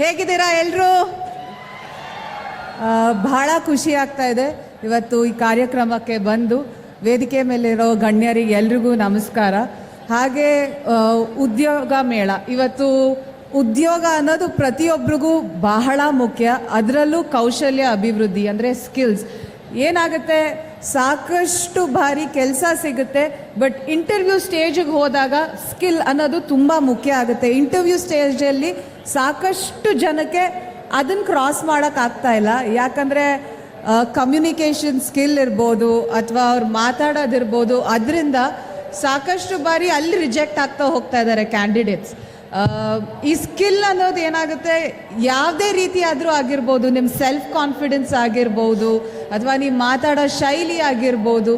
ಹೇಗಿದ್ದೀರಾ ಎಲ್ಲರೂ ಬಹಳ ಖುಷಿ ಆಗ್ತಾ ಇದೆ. ಇವತ್ತು ಈ ಕಾರ್ಯಕ್ರಮಕ್ಕೆ ಬಂದು ವೇದಿಕೆ ಮೇಲಿರೋ ಗಣ್ಯರಿಗೆ ಎಲ್ರಿಗೂ ನಮಸ್ಕಾರ. ಹಾಗೆ ಉದ್ಯೋಗ ಮೇಳ. ಇವತ್ತು ಉದ್ಯೋಗ ಅನ್ನೋದು ಪ್ರತಿಯೊಬ್ಬರಿಗೂ ಬಹಳ ಮುಖ್ಯ. ಅದರಲ್ಲೂ ಕೌಶಲ್ಯ ಅಭಿವೃದ್ಧಿ, ಅಂದರೆ ಸ್ಕಿಲ್ಸ್ ಏನಾಗುತ್ತೆ? ಸಾಕಷ್ಟು ಬಾರಿ ಕೆಲಸ ಸಿಗುತ್ತೆ ಬಟ್ ಇಂಟರ್ವ್ಯೂ ಸ್ಟೇಜಿಗೆ ಹೋದಾಗ ಸ್ಕಿಲ್ ಅನ್ನೋದು ತುಂಬ ಮುಖ್ಯ ಆಗುತ್ತೆ. ಇಂಟರ್ವ್ಯೂ ಸ್ಟೇಜಲ್ಲಿ ಸಾಕಷ್ಟು ಜನಕ್ಕೆ ಅದನ್ನು ಕ್ರಾಸ್ ಮಾಡೋಕ್ಕಾಗ್ತಾ ಇಲ್ಲ. ಯಾಕಂದರೆ ಕಮ್ಯುನಿಕೇಷನ್ ಸ್ಕಿಲ್ ಇರ್ಬೋದು ಅಥವಾ ಅವ್ರು ಮಾತಾಡೋದಿರ್ಬೋದು ಅದರಿಂದ ಸಾಕಷ್ಟು ಬಾರಿ ಅಲ್ಲಿ ರಿಜೆಕ್ಟ್ ಆಗ್ತಾ ಹೋಗ್ತಾ ಇದ್ದಾರೆ ಕ್ಯಾಂಡಿಡೇಟ್ಸ್ ಈ ಸ್ಕಿಲ್ ಅನ್ನೋದು ಏನಾಗುತ್ತೆ? ಯಾವುದೇ ರೀತಿ ಆದರೂ ಆಗಿರ್ಬೋದು ನಿಮ್ಮ ಸೆಲ್ಫ್ ಕಾನ್ಫಿಡೆನ್ಸ್ ಆಗಿರ್ಬೋದು, ಅಥವಾ ನೀವು ಮಾತಾಡೋ ಶೈಲಿ ಆಗಿರ್ಬೋದು,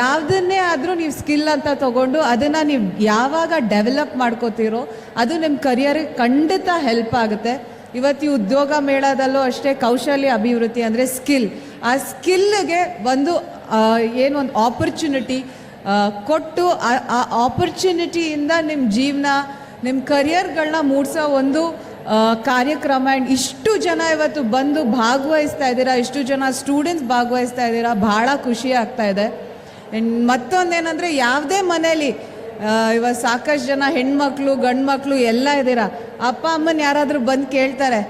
ಯಾವುದನ್ನೇ ಆದರೂ ನೀವು ಸ್ಕಿಲ್ ಅಂತ ತಗೊಂಡು ಅದನ್ನು ನೀವು ಯಾವಾಗ ಡೆವಲಪ್ ಮಾಡ್ಕೋತೀರೋ, ಅದು ನಿಮ್ಮ ಕರಿಯರ್ಗೆ ಖಂಡಿತ ಹೆಲ್ಪ್ ಆಗುತ್ತೆ. ಇವತ್ತು ಉದ್ಯೋಗ ಮೇಳದಲ್ಲೂ ಅಷ್ಟೇ ಕೌಶಲ್ಯ ಅಭಿವೃದ್ಧಿ ಅಂದರೆ ಸ್ಕಿಲ್. ಆ ಸ್ಕಿಲ್ಗೆ ಒಂದು ಏನು ಒಂದು ಆಪರ್ಚುನಿಟಿ ಕೊಟ್ಟು ಆ ಆಪರ್ಚುನಿಟಿಯಿಂದ ನಿಮ್ಮ ಜೀವನ ನಿಮ್ಮ ಕರಿಯರ್ಗಳನ್ನ ಮೂಡಿಸೋ ಒಂದು ಕಾರ್ಯಕ್ರಮ ಆ್ಯಂಡ್ ಇಷ್ಟು ಜನ ಇವತ್ತು ಬಂದು ಭಾಗವಹಿಸ್ತಾ ಇದ್ದೀರಾ, ಇಷ್ಟು ಜನ ಸ್ಟೂಡೆಂಟ್ಸ್ ಭಾಗವಹಿಸ್ತಾ ಇದ್ದೀರಾ, ಭಾಳ ಖುಷಿ ಆಗ್ತಾ ಇದೆ. ಆ್ಯಂಡ್ ಮತ್ತೊಂದೇನೆಂದರೆ ಯಾವುದೇ ಮನೇಲಿ ಇವಾಗ ಸಾಕಷ್ಟು ಜನ ಹೆಣ್ಮಕ್ಳು ಗಂಡು ಮಕ್ಕಳು ಎಲ್ಲ ಇದ್ದೀರಾ, ಅಪ್ಪ ಅಮ್ಮನ ಯಾರಾದರೂ ಬಂದು ಕೇಳ್ತಾರೆ,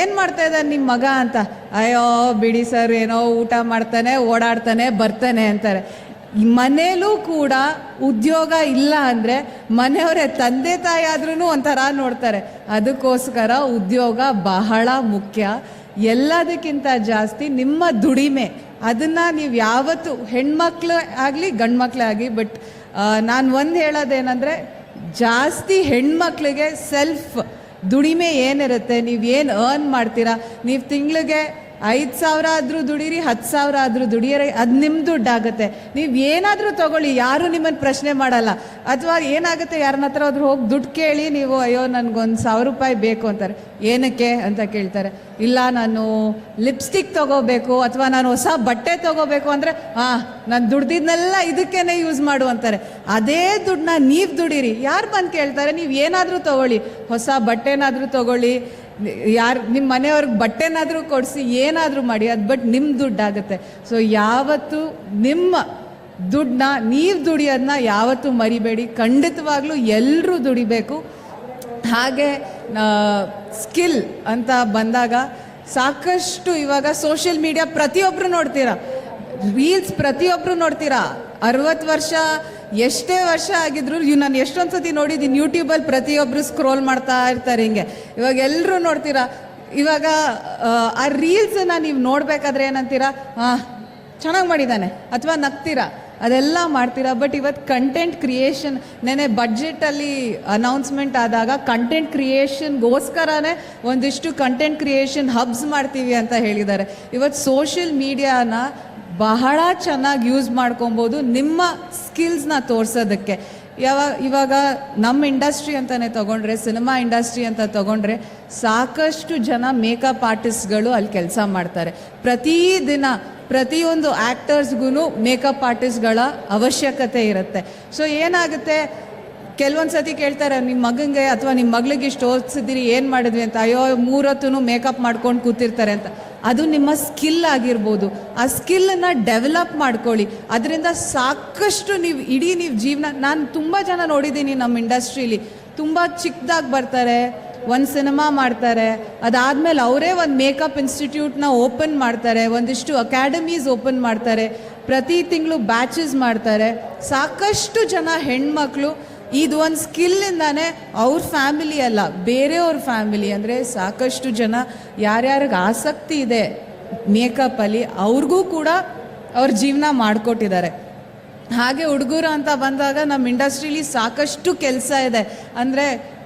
ಏನು ಮಾಡ್ತಾ ಇದ್ದಾನೆ ನಿಮ್ಮ ಮಗ ಅಂತ, ಅಯ್ಯೋ ಬಿಡಿ ಸರ್ ಏನೋ ಊಟ ಮಾಡ್ತಾನೆ, ಓಡಾಡ್ತಾನೆ, ಬರ್ತಾನೆ ಅಂತಾರೆ. ಮನೇಲೂ ಕೂಡ ಉದ್ಯೋಗ ಇಲ್ಲ ಅಂದರೆ ಮನೆಯವರೇ ತಂದೆ ತಾಯಿ ಆದ್ರೂ ಒಂಥರ ನೋಡ್ತಾರೆ. ಅದಕ್ಕೋಸ್ಕರ ಉದ್ಯೋಗ ಬಹಳ ಮುಖ್ಯ. ಎಲ್ಲದಕ್ಕಿಂತ ಜಾಸ್ತಿ ನಿಮ್ಮ ದುಡಿಮೆ. ಅದನ್ನು ನೀವು ಯಾವತ್ತು ಹೆಣ್ಮಕ್ಳು ಆಗಲಿ ಗಂಡ್ಮಕ್ಳೇ ಆಗಲಿ, ಬಟ್ ನಾನು ಒಂದು ಹೇಳೋದೇನೆಂದರೆ ಜಾಸ್ತಿ ಹೆಣ್ಮಕ್ಳಿಗೆ ಸೆಲ್ಫ್ ದುಡಿಮೆ ಏನಿರುತ್ತೆ, ನೀವು ಏನು ಅರ್ನ್ ಮಾಡ್ತೀರಾ, ನೀವು ತಿಂಗಳಿಗೆ ಐದು ಸಾವಿರ ಆದರೂ ದುಡೀರಿ ಹತ್ತು ಸಾವಿರ ಆದರೂ ದುಡಿಯರಿ, ಅದು ನಿಮ್ಮ ದುಡ್ಡಾಗುತ್ತೆ. ನೀವು ಏನಾದರೂ ತಗೊಳ್ಳಿ, ಯಾರೂ ನಿಮ್ಮನ್ನು ಪ್ರಶ್ನೆ ಮಾಡಲ್ಲ. ಅಥವಾ ಏನಾಗುತ್ತೆ ಯಾರನ್ನ ಹತ್ರ ಆದ್ರೂ ಹೋಗಿ ದುಡ್ಡು ಕೇಳಿ ನೀವು, ಅಯ್ಯೋ, ನನಗೊಂದು ಸಾವಿರ ರೂಪಾಯಿ ಬೇಕು ಅಂತಾರೆ. ಏನಕ್ಕೆ ಅಂತ ಕೇಳ್ತಾರೆ. ಇಲ್ಲ, ನಾನು ಲಿಪ್ಸ್ಟಿಕ್ ತಗೋಬೇಕು, ಅಥವಾ ನಾನು ಹೊಸ ಬಟ್ಟೆ ತಗೋಬೇಕು ಅಂದರೆ ಹಾಂ ನಾನು ದುಡ್ದಿದ್ನೆಲ್ಲ ಇದಕ್ಕೇನೆ ಯೂಸ್ ಮಾಡು ಅಂತಾರೆ. ಅದೇ ದುಡ್ಡನ್ನ ನೀವು ದುಡೀರಿ. ಯಾರು ಬಂದು ಕೇಳ್ತಾರೆ, ನೀವು ಏನಾದರೂ ತಗೊಳ್ಳಿ. ಹೊಸ ಬಟ್ಟೆನಾದರೂ ತಗೊಳ್ಳಿ ಯಾರು ನಿಮ್ಮ ಮನೆಯವ್ರಿಗೆ ಬಟ್ಟೆನಾದರೂ ಕೊಡಿಸಿ, ಏನಾದರೂ ಮಾಡಿ, ಅದು ಬಟ್ ನಿಮ್ಮ ದುಡ್ಡಾಗುತ್ತೆ. ಸೊ ಯಾವತ್ತು ನಿಮ್ಮ ದುಡ್ಡನ್ನ, ನೀವು ದುಡಿಯೋದನ್ನ ಯಾವತ್ತೂ ಮರಿಬೇಡಿ. ಖಂಡಿತವಾಗ್ಲೂ ಎಲ್ಲರೂ ದುಡಿಬೇಕು. ಹಾಗೆ ಸ್ಕಿಲ್ ಅಂತ ಬಂದಾಗ ಸಾಕಷ್ಟು ಇವಾಗ ಸೋಷಿಯಲ್ ಮೀಡಿಯಾ ಪ್ರತಿಯೊಬ್ಬರು ನೋಡ್ತೀರಾ? ರೀಲ್ಸ್ ಪ್ರತಿಯೊಬ್ಬರು ನೋಡ್ತೀರಾ? ಅರವತ್ತು ವರ್ಷ ಎಷ್ಟೇ ವರ್ಷ ಆಗಿದ್ರು ಇವ್ ನಾನು ಎಷ್ಟೊಂದು ಸತಿ ನೋಡಿದ್ದೀನಿ ಯೂಟ್ಯೂಬಲ್ಲಿ ಪ್ರತಿಯೊಬ್ಬರು ಸ್ಕ್ರೋಲ್ ಮಾಡ್ತಾ ಇರ್ತಾರೆ ಹಿಂಗೆ. ಇವಾಗ ಎಲ್ಲರೂ ನೋಡ್ತೀರಾ? ಇವಾಗ ಆ, ರೀಲ್ಸನ್ನು ನೀವು ನೋಡಬೇಕಾದ್ರೆ ಏನಂತೀರಾ? ಹಾಂ ಚೆನ್ನಾಗಿ ಮಾಡಿದ್ದಾನೆ ಅಥವಾ ನಗ್ತೀರಾ? ಅದೆಲ್ಲ ಮಾಡ್ತೀರಾ? ಬಟ್ ಇವತ್ತು ಕಂಟೆಂಟ್ ಕ್ರಿಯೇಷನ್ ನೆನೆ ಬಡ್ಜೆಟಲ್ಲಿ ಅನೌನ್ಸ್ಮೆಂಟ್ ಆದಾಗ ಕಂಟೆಂಟ್ ಕ್ರಿಯೇಷನ್ಗೋಸ್ಕರನೇ ಒಂದಿಷ್ಟು ಕಂಟೆಂಟ್ ಕ್ರಿಯೇಷನ್ ಹಬ್ಸ್ ಮಾಡ್ತೀವಿ ಅಂತ ಹೇಳಿದ್ದಾರೆ. ಇವತ್ತು ಸೋಷಿಯಲ್ ಮೀಡಿಯಾನ ಬಹಳ ಚೆನ್ನಾಗಿ ಯೂಸ್ ಮಾಡ್ಕೊಬೋದು ನಿಮ್ಮ ಸ್ಕಿಲ್ಸ್ನ ತೋರಿಸೋದಕ್ಕೆ. ಯಾವ, ಇವಾಗ ನಮ್ಮ ಇಂಡಸ್ಟ್ರಿ ಅಂತಲೇ ತೊಗೊಂಡ್ರೆ ಸಿನಿಮಾ ಇಂಡಸ್ಟ್ರಿ ಅಂತ ತೊಗೊಂಡ್ರೆ ಸಾಕಷ್ಟು ಜನ ಮೇಕಪ್ ಆರ್ಟಿಸ್ಟ್ಗಳು ಅಲ್ಲಿ ಕೆಲಸ ಮಾಡ್ತಾರೆ. ಪ್ರತಿದಿನ ಪ್ರತಿಯೊಂದು ಆ್ಯಕ್ಟರ್ಸ್ಗೂ ಮೇಕಪ್ ಆರ್ಟಿಸ್ಟ್ಗಳ ಅವಶ್ಯಕತೆ ಇರುತ್ತೆ. ಸೊ ಏನಾಗುತ್ತೆ? ಕೆಲವೊಂದು ಸತಿ ಕೇಳ್ತಾರೆ ನಿಮ್ಮ ಮಗನಿಗೆ ಅಥವಾ ನಿಮ್ಮ ಮಗಳಿಗೆ ಇಷ್ಟು ಓದಿಸಿದಿರಿ ಏನು ಮಾಡಿದ್ವಿ ಅಂತ? ಅಯ್ಯೋ ಮೂರೊತ್ತೂ ಮೇಕಪ್ ಮಾಡ್ಕೊಂಡು ಕೂತಿರ್ತಾರೆ ಅಂತ. ಅದು ನಿಮ್ಮ ಸ್ಕಿಲ್ ಆಗಿರ್ಬೋದು. ಆ ಸ್ಕಿಲ್ಲನ್ನು ಡೆವಲಪ್ ಮಾಡ್ಕೊಳ್ಳಿ. ಅದರಿಂದ ಸಾಕಷ್ಟು ನೀವು, ಇಡೀ ನೀವು ಜೀವನ, ನಾನು ತುಂಬ ಜನ ನೋಡಿದ್ದೀನಿ ನಮ್ಮ ಇಂಡಸ್ಟ್ರೀಲಿ. ತುಂಬ ಚಿಕ್ಕದಾಗಿ ಬರ್ತಾರೆ, ಒಂದು ಸಿನಿಮಾ ಮಾಡ್ತಾರೆ, ಅದಾದಮೇಲೆ ಅವರೇ ಒಂದು ಮೇಕಪ್ ಇನ್ಸ್ಟಿಟ್ಯೂಟ್ನ ಓಪನ್ ಮಾಡ್ತಾರೆ, ಒಂದಿಷ್ಟು ಅಕಾಡೆಮೀಸ್ ಓಪನ್ ಮಾಡ್ತಾರೆ, ಪ್ರತಿ ತಿಂಗಳು ಬ್ಯಾಚಸ್ ಮಾಡ್ತಾರೆ. ಸಾಕಷ್ಟು ಜನ ಹೆಣ್ಮಕ್ಳು ಇದು ಒಂದು ಸ್ಕಿಲ್ಲಿಂದಾನೇ ಅವ್ರ ಫ್ಯಾಮಿಲಿ ಅಲ್ಲ ಬೇರೆಯವ್ರ ಫ್ಯಾಮಿಲಿ ಅಂದರೆ ಸಾಕಷ್ಟು ಜನ ಯಾರ್ಯಾರಿಗೆ ಆಸಕ್ತಿ ಇದೆ ಮೇಕಪ್ಪಲ್ಲಿ ಅವ್ರಿಗೂ ಕೂಡ ಅವ್ರ ಜೀವನ ಮಾಡಿಕೊಟ್ಟಿದ್ದಾರೆ. ಹಾಗೆ ಹುಡುಗರು ಅಂತ ಬಂದಾಗ ನಮ್ಮ ಇಂಡಸ್ಟ್ರೀಲಿ ಸಾಕಷ್ಟು ಕೆಲಸ ಇದೆ. ಅಂದರೆ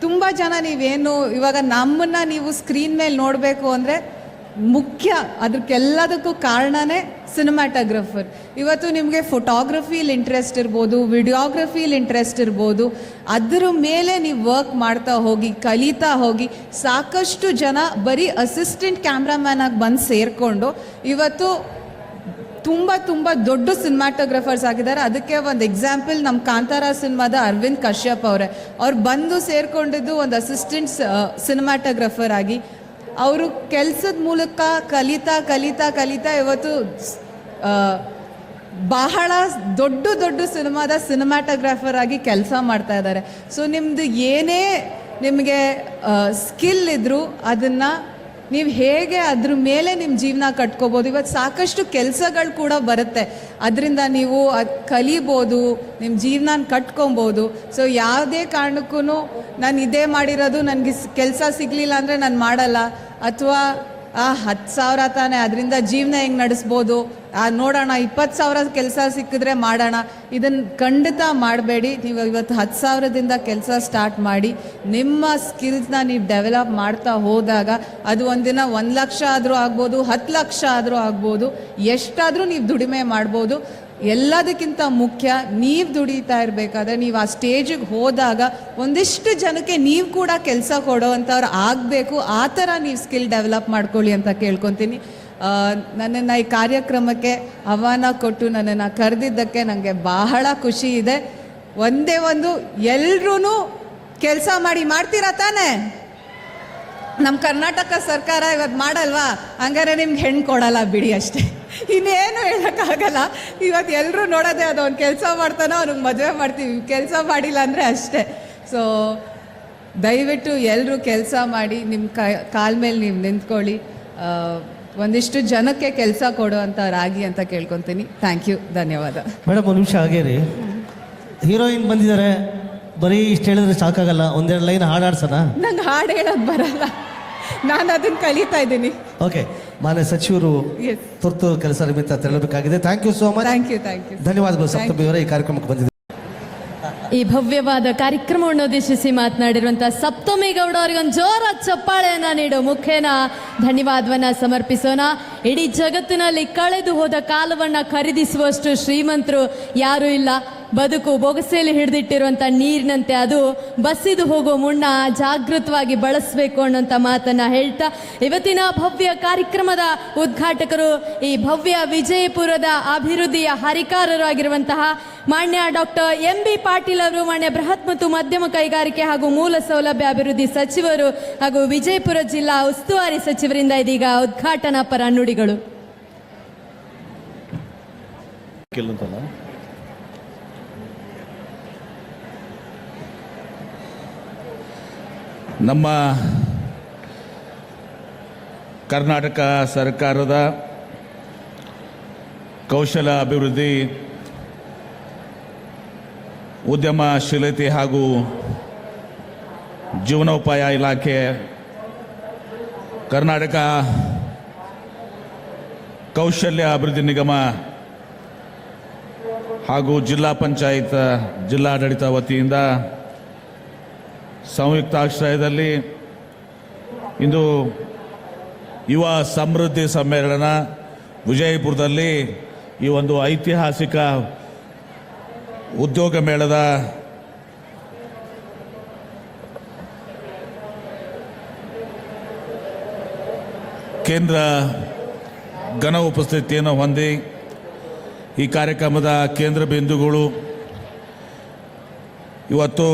ತುಂಬ ಜನ ನೀವೇನು ಇವಾಗ ನಮ್ಮನ್ನ ನೀವು ಸ್ಕ್ರೀನ್ ಮೇಲೆ ನೋಡಬೇಕು ಅಂದರೆ ಮುಖ್ಯ. ಅದಕ್ಕೆಲ್ಲದಕ್ಕೂ ಕಾರಣನೇ ಸಿನಿಮಾಟೋಗ್ರಫರ್ ಇವತ್ತು ನಿಮಗೆ ಫೋಟೋಗ್ರಫಿಲಿ ಇಂಟ್ರೆಸ್ಟ್ ಇರ್ಬೋದು ವಿಡಿಯೋಗ್ರಫಿಲಿ ಇಂಟ್ರೆಸ್ಟ್ ಇರ್ಬೋದು. ಅದ್ರ ಮೇಲೆ ನೀವು ವರ್ಕ್ ಮಾಡ್ತಾ ಹೋಗಿ, ಕಲಿತಾ ಹೋಗಿ, ಸಾಕಷ್ಟು ಜನ ಬರೀ ಅಸಿಸ್ಟೆಂಟ್ ಕ್ಯಾಮ್ರಾಮ್ಯಾನ್ ಆಗಿ ಬಂದು ಸೇರಿಕೊಂಡು ಇವತ್ತು ತುಂಬ ತುಂಬ ದೊಡ್ಡ ಸಿನಿಮಾಟೋಗ್ರಫರ್ಸ್ ಆಗಿದ್ದಾರೆ. ಅದಕ್ಕೆ ಒಂದು ಎಕ್ಸಾಂಪಲ್ ನಮ್ಮ ಕಾಂತಾರ ಸಿನಿಮಾದ ಅರವಿಂದ್ ಕಶ್ಯಪ್ ಅವರೇ. ಅವ್ರು ಬಂದು ಸೇರಿಕೊಂಡಿದ್ದು ಒಂದು ಅಸಿಸ್ಟೆಂಟ್ ಸಿನಿಮಾಟೋಗ್ರಫರ್ ಆಗಿ. ಅವರು ಕೆಲಸದ ಮೂಲಕ ಕಲಿತಾ ಕಲಿತಾ ಕಲಿತಾ ಇವತ್ತು ಬಹಳ ದೊಡ್ಡ ದೊಡ್ಡ ಸಿನಿಮಾದ ಸಿನಿಮಾಟೋಗ್ರಾಫರ್ ಆಗಿ ಕೆಲಸ ಮಾಡ್ತಾ ಇದ್ದಾರೆ. ಸೊ ನಿಮ್ಮದು ಏನೇ ನಿಮಗೆ ಸ್ಕಿಲ್ ಇದ್ದರೂ ಅದನ್ನು ನೀವು ಹೇಗೆ ಅದ್ರ ಮೇಲೆ ನಿಮ್ಮ ಜೀವನ ಕಟ್ಕೋಬೋದು? ಇವತ್ತು ಸಾಕಷ್ಟು ಕೆಲಸಗಳು ಕೂಡ ಬರುತ್ತೆ. ಅದರಿಂದ ನೀವು ಅದು ಕಲಿಬೋದು ನಿಮ್ಮ ಜೀವನ ಕಟ್ಕೊಬೋದು. ಸೊ ಯಾವುದೇ ಕಾರಣಕ್ಕೂ ನಾನು ಇದೇ ಮಾಡಿರೋದು ನನಗೆ ಕೆಲಸ ಸಿಗಲಿಲ್ಲ ಅಂದರೆ ನಾನು ಮಾಡಲ್ಲ. ಅಥವಾ ಆ, ಹತ್ತು ಸಾವಿರ ತಾನೇ. ಅದರಿಂದ ಜೀವನ ಹೆಂಗೆ ನಡೆಸ್ಬೋದು? ಆ, ನೋಡೋಣ. ಇಪ್ಪತ್ತು ಸಾವಿರ ಕೆಲಸ ಸಿಕ್ಕಿದ್ರೆ ಮಾಡೋಣ. ಇದನ್ನು ಖಂಡಿತ ಮಾಡಬೇಡಿ. ನೀವು ಇವತ್ತು ಹತ್ತು ಸಾವಿರದಿಂದ ಕೆಲಸ ಸ್ಟಾರ್ಟ್ ಮಾಡಿ, ನಿಮ್ಮ ಸ್ಕಿಲ್ಸ್ನ ನೀವು ಡೆವಲಪ್ ಮಾಡ್ತಾ ಹೋದಾಗ ಅದು ಒಂದಿನ ಒಂದು ಲಕ್ಷ ಆದರೂ ಆಗ್ಬೋದು, ಹತ್ತು ಲಕ್ಷ ಆದರೂ ಆಗ್ಬೋದು. ಎಷ್ಟಾದರೂ ನೀವು ದುಡಿಮೆ ಮಾಡ್ಬೋದು. ಎಲ್ಲದಕ್ಕಿಂತ ಮುಖ್ಯ ನೀವು ದುಡಿತಾ ಇರಬೇಕಾದ್ರೆ ನೀವು ಆ ಸ್ಟೇಜಿಗೆ ಹೋದಾಗ ಒಂದಿಷ್ಟು ಜನಕ್ಕೆ ನೀವು ಕೂಡ ಕೆಲಸ ಕೊಡೋವಂಥವ್ರು ಆಗಬೇಕು, ಆ ಥರ ನೀವು ಸ್ಕಿಲ್ ಡೆವಲಪ್ ಮಾಡ್ಕೊಳ್ಳಿ ಅಂತ ಕೇಳ್ಕೊತೀನಿ. ನನ್ನನ್ನು ಈ ಕಾರ್ಯಕ್ರಮಕ್ಕೆ ಆಹ್ವಾನ ಕೊಟ್ಟು ನನ್ನನ್ನು ಕರೆದಿದ್ದಕ್ಕೆ ನನಗೆ ಬಹಳ ಖುಷಿ ಇದೆ. ಒಂದೇ ಒಂದು ಎಲ್ರೂ ಕೆಲಸ ಮಾಡಿ ಮಾಡ್ತೀರಾ ತಾನೇ? ನಮ್ಮ ಕರ್ನಾಟಕ ಸರ್ಕಾರ ಇವತ್ತು ಮಾಡಲ್ವಾ? ಹಂಗಾರೆ ನಿಮ್ಗೆ ಹೆಣ್ಣು ಕೊಡಲ್ಲ ಬಿಡಿ ಅಷ್ಟೇ. ಇನ್ನೇನು ಹೇಳೋಕ್ಕಾಗಲ್ಲ. ಇವತ್ತು ಎಲ್ಲರೂ ನೋಡೋದೇ ಅದು ಅವ್ನು ಕೆಲಸ ಮಾಡ್ತಾನೋ ಅವ್ನಿಗೆ ಮದುವೆ ಮಾಡ್ತೀವಿ. ಕೆಲಸ ಮಾಡಿಲ್ಲ ಅಂದರೆ ಅಷ್ಟೇ. ಸೊ ದಯವಿಟ್ಟು ಎಲ್ಲರೂ ಕೆಲಸ ಮಾಡಿ ನಿಮ್ಮ ಕಾಲ ಮೇಲೆ ನೀವು ನಿಂತ್ಕೊಳ್ಳಿ. ಒಂದಿಷ್ಟು ಜನಕ್ಕೆ ಕೆಲಸ ಕೊಡುವಂಥವ್ರಾಗಿ ಅಂತ ಕೇಳ್ಕೊತೀನಿ. ಥ್ಯಾಂಕ್ ಯು ಧನ್ಯವಾದ. ಮೇಡಮ್ ಒಂದು ನಿಮಿಷ ಹಾಗೆ ರೀ ಹೀರೋಯಿನ್ ಬಂದಿದ್ದಾರೆ ಬರೀ ಇಷ್ಟು ಹೇಳಿದ್ರೆ ಸಾಕಾಗಲ್ಲ. ಒಂದೆರಡು ಲೈನ್ ಹಾಡಾಡ್ಸೋಣ ನಂಗೆ ಹಾಡು ಹೇಳೋದು ಬರಲ್ಲ. ನಾನು ಅದನ್ನು ಕಲಿತಾ ಇದ್ದೀನಿ. ಓಕೆ ಮಾನ್ಯ ಸಚಿವರು ತುರ್ತು ಕೆಲಸ ನಿಮಿತ್ತ ತೆರಳಬೇಕಾಗಿದೆ. Thank you so much thank you thank you ಧನ್ಯವಾದಗಳು ಸಪ್ತಮಿ ಅವರೇ ಈ ಕಾರ್ಯಕ್ರಮಕ್ಕೆ ಬಂದಿದೆ ಈ ಭವ್ಯವಾದ ಕಾರ್ಯಕ್ರಮವನ್ನು ಉದ್ದೇಶಿಸಿ ಮಾತನಾಡಿರುವಂತಹ ಸಪ್ತಮಿ ಗೌಡ ಅವರಿಗೊಂದು ಜೋರ ಚಪ್ಪಾಳೆಯನ್ನ ನೀಡೋ. ಮುಖೇನ ಧನ್ಯವಾದವನ್ನ ಸಮರ್ಪಿಸೋಣ. ಇಡೀ ಜಗತ್ತಿನಲ್ಲಿ ಕಳೆದು ಹೋದ ಕಾಲವನ್ನ ಖರೀದಿಸುವಷ್ಟು ಶ್ರೀಮಂತರು ಯಾರೂ ಇಲ್ಲ. ಬದುಕು ಬೊಗಸೆಯಲ್ಲಿ ಹಿಡಿದಿಟ್ಟಿರುವಂತ ನೀರಿನಂತೆ ಅದು ಬಸ್ಸಿದು ಹೋಗೋ ಮುನ್ನ ಜಾಗೃತವಾಗಿ ಬಳಸಬೇಕು ಅನ್ನೋಂಥ ಮಾತನ್ನ ಹೇಳ್ತಾ ಇವತ್ತಿನ ಭವ್ಯ ಕಾರ್ಯಕ್ರಮದ ಉದ್ಘಾಟಕರು ಈ ಭವ್ಯ ವಿಜಯಪುರದ ಅಭಿವೃದ್ಧಿಯ ಹರಿಕಾರರು ಆಗಿರುವಂತಹ ಮಾನ್ಯ ಡಾಕ್ಟರ್ ಎಂ ಬಿ ಪಾಟೀಲ್ ಅವರು, ಮಾನ್ಯ ಬೃಹತ್ ಮತ್ತು ಮಧ್ಯಮ ಕೈಗಾರಿಕೆ ಹಾಗೂ ಮೂಲ ಸೌಲಭ್ಯ ಅಭಿವೃದ್ಧಿ ಸಚಿವರು ಹಾಗೂ ವಿಜಯಪುರ ಜಿಲ್ಲಾ ಉಸ್ತುವಾರಿ ಸಚಿವರಿಂದ ಇದೀಗ ಉದ್ಘಾಟನಾ ಪರ ನುಡಿಗಳು. ನಮ್ಮ ಕರ್ನಾಟಕ ಸರ್ಕಾರದ ಕೌಶಲ ಅಭಿವೃದ್ಧಿ, ಉದ್ಯಮಶೀಲತೆ ಹಾಗೂ ಜೀವನೋಪಾಯ ಇಲಾಖೆ ಕರ್ನಾಟಕ ಕೌಶಲ್ಯ ಅಭಿವೃದ್ಧಿ ನಿಗಮ ಹಾಗೂ ಜಿಲ್ಲಾ ಪಂಚಾಯತ್ ಜಿಲ್ಲಾಡಳಿತ ವತಿಯಿಂದ ಸಂಯುಕ್ತಾಶ್ರಯದಲ್ಲಿ ಇಂದು ಯುವ ಸಮೃದ್ಧಿ ಸಮ್ಮೇಳನ ವಿಜಯಪುರದಲ್ಲಿ ಈ ಒಂದು ಐತಿಹಾಸಿಕ ಉದ್ಯೋಗ ಮೇಳದ ಕೇಂದ್ರ ಘನ ಉಪಸ್ಥಿತಿಯನ್ನು ಹೊಂದಿ ಈ ಕಾರ್ಯಕ್ರಮದ ಕೇಂದ್ರ ಬಿಂದುಗಳು ಇವತ್ತು